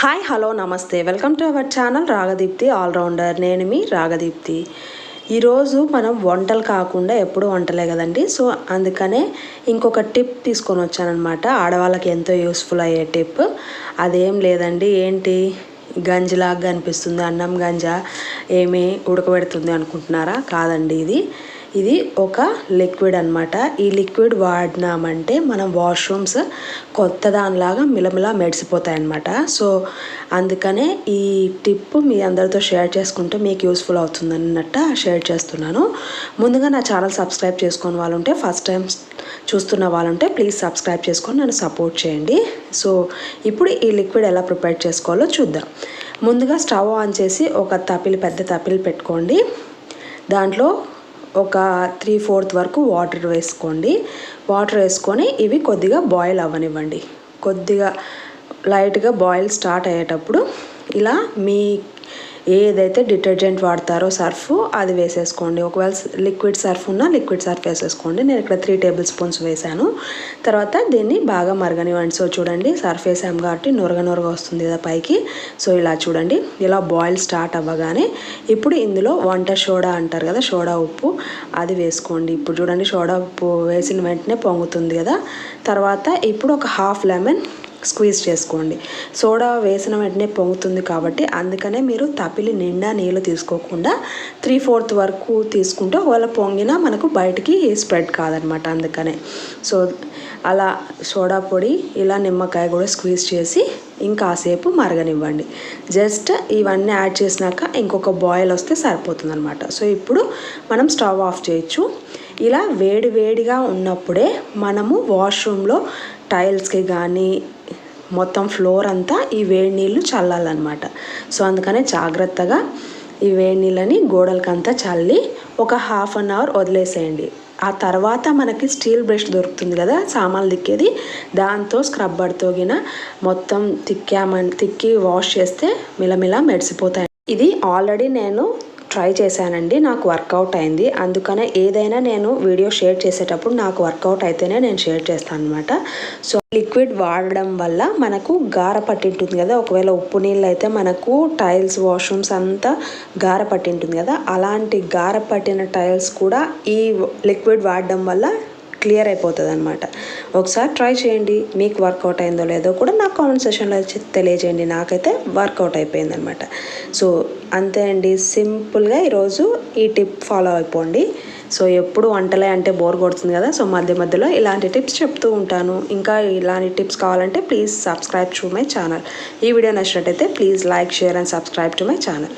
Hi hello నమస్తే welcome to our channel Ragadeepthi allrounder నేను మీ రాగదీప్తి ఈరోజు మనం వంటలు కాకుండా ఎప్పుడు వంటలే కదండి. సో అందుకనే ఇంకొక టిప్ తీసుకొని వచ్చానమాట ఆడవాళ్ళకి ఎంతో యూస్ఫుల్ అయ్యే టిప్. అదేం లేదండి. ఏంటి? గంజిలాగా అనిపిస్తుంది. అన్నం గంజ ఏమి ఉడకబెడుతుంది అనుకుంటున్నారా? కాదండి ఇది. ఇది ఒక లిక్విడ్ అనమాట ఈ లిక్విడ్ వాడినామంటే మనం వాష్రూమ్స్ కొత్త దానిలాగా మిలమిలా మెడిసిపోతాయి అనమాట సో అందుకనే ఈ టిప్ మీ అందరితో షేర్ చేసుకుంటే మీకు యూస్ఫుల్ అవుతుంది అన్నట్టు షేర్ చేస్తున్నాను. ముందుగా నా ఛానల్ సబ్స్క్రైబ్ చేసుకుని వాళ్ళు ఉంటే ఫస్ట్ టైం చూస్తున్న వాళ్ళుంటే ప్లీజ్ సబ్స్క్రైబ్ చేసుకొని నన్ను సపోర్ట్ చేయండి. సో ఇప్పుడు ఈ లిక్విడ్ ఎలా ప్రిపేర్ చేసుకోవాలో చూద్దాం. ముందుగా స్టవ్ ఆన్ చేసి ఒక తపిలి పెద్ద తపిలి పెట్టుకోండి. దాంట్లో ఒక త్రీ ఫోర్త్ వరకు వాటర్ వేసుకోండి. వాటర్ వేసుకొని ఇవి కొద్దిగా బాయిల్ అవ్వనివ్వండి. కొద్దిగా లైట్గా బాయిల్ స్టార్ట్ అయ్యేటప్పుడు ఇలా మీ ఏదైతే డిటర్జెంట్ వాడతారో సర్ఫ్ అది వేసేసుకోండి. ఒకవేళ లిక్విడ్ సర్ఫ్ ఉన్నా లిక్విడ్ సర్ఫ్ వేసేసుకోండి. నేను ఇక్కడ త్రీ టేబుల్ స్పూన్స్ వేసాను తర్వాత దీన్ని బాగా మరగనివ్వండి. సో చూడండి సర్ఫ్ వేసాం కాబట్టి నొరగ నొరగ వస్తుంది కదా పైకి. సో ఇలా చూడండి. ఇలా బాయిల్ స్టార్ట్ అవ్వగానే ఇప్పుడు ఇందులో వంట సోడా అంటారు కదా సోడా ఉప్పు అది వేసుకోండి. ఇప్పుడు చూడండి సోడా ఉప్పు వేసిన వెంటనే పొంగుతుంది కదా. తర్వాత ఇప్పుడు ఒక హాఫ్ లెమన్ స్క్వీజ్ చేసుకోండి. సోడా వేసిన వెంటనే పొంగుతుంది కాబట్టి అందుకనే మీరు తపిలి నిండా నీళ్ళు తీసుకోకుండా త్రీ ఫోర్త్ వరకు తీసుకుంటే ఒకవేళ పొంగినా మనకు బయటికి స్ప్రెడ్ కాదనమాట అందుకనే. సో అలా సోడా పొడి ఇలా నిమ్మకాయ కూడా స్క్వీజ్ చేసి ఇంకాసేపు మరగనివ్వండి. జస్ట్ ఇవన్నీ యాడ్ చేసినాక ఇంకొక బాయిల్ వస్తే సరిపోతుంది అనమాట సో ఇప్పుడు మనం స్టవ్ ఆఫ్ చేయొచ్చు. ఇలా వేడి వేడిగా ఉన్నప్పుడే మనము వాష్రూమ్లో టైల్స్కి కానీ మొత్తం ఫ్లోర్ అంతా ఈ వేడి నీళ్ళు చల్లాలన్నమాట. సో అందుకనే జాగ్రత్తగా ఈ వేడి నీళ్ళని గోడలకంతా చల్లి ఒక హాఫ్ అన్ అవర్ వదిలేసేయండి. ఆ తర్వాత మనకి స్టీల్ బ్రష్ దొరుకుతుంది కదా సామాన్లు తిక్కేది దాంతో స్క్రబ్బర్తో గిన మొత్తం తిక్కామని తిక్కి వాష్ చేస్తే మిలమిల మెడిసిపోతాయి ఇది ఆల్రెడీ నేను ట్రై చేశానండి నాకు వర్కౌట్ అయింది. అందుకనే ఏదైనా నేను వీడియో షేర్ చేసేటప్పుడు నాకు వర్కౌట్ అయితేనే నేను షేర్ చేస్తాను అనమాట సో లిక్విడ్ వాడడం వల్ల మనకు గార పట్టింటుంది కదా ఒకవేళ ఉప్పు నీళ్ళు అయితే మనకు టైల్స్ వాష్రూమ్స్ అంతా గార పట్టింటుంది కదా అలాంటి గార పట్టిన టైల్స్ కూడా ఈ లిక్విడ్ వాడడం వల్ల క్లియర్ అయిపోతుంది అనమాట ఒకసారి ట్రై చేయండి మీకు వర్కౌట్ అయిందో లేదో కూడా నాకు కామెంట్ సెషన్లో తెలియజేయండి. నాకైతే వర్కౌట్ అయిపోయింది అనమాట సో అంతే అండి. సింపుల్గా ఈరోజు ఈ టిప్ ఫాలో అయిపోండి. సో ఎప్పుడు వంటలే అంటే బోర్ కొడుతుంది కదా సో మధ్య మధ్యలో ఇలాంటి టిప్స్ చెప్తూ ఉంటాను. ఇంకా ఇలాంటి టిప్స్ కావాలంటే please subscribe to my channel. ఈ వీడియో నచ్చినట్టయితే please like share and subscribe to my channel.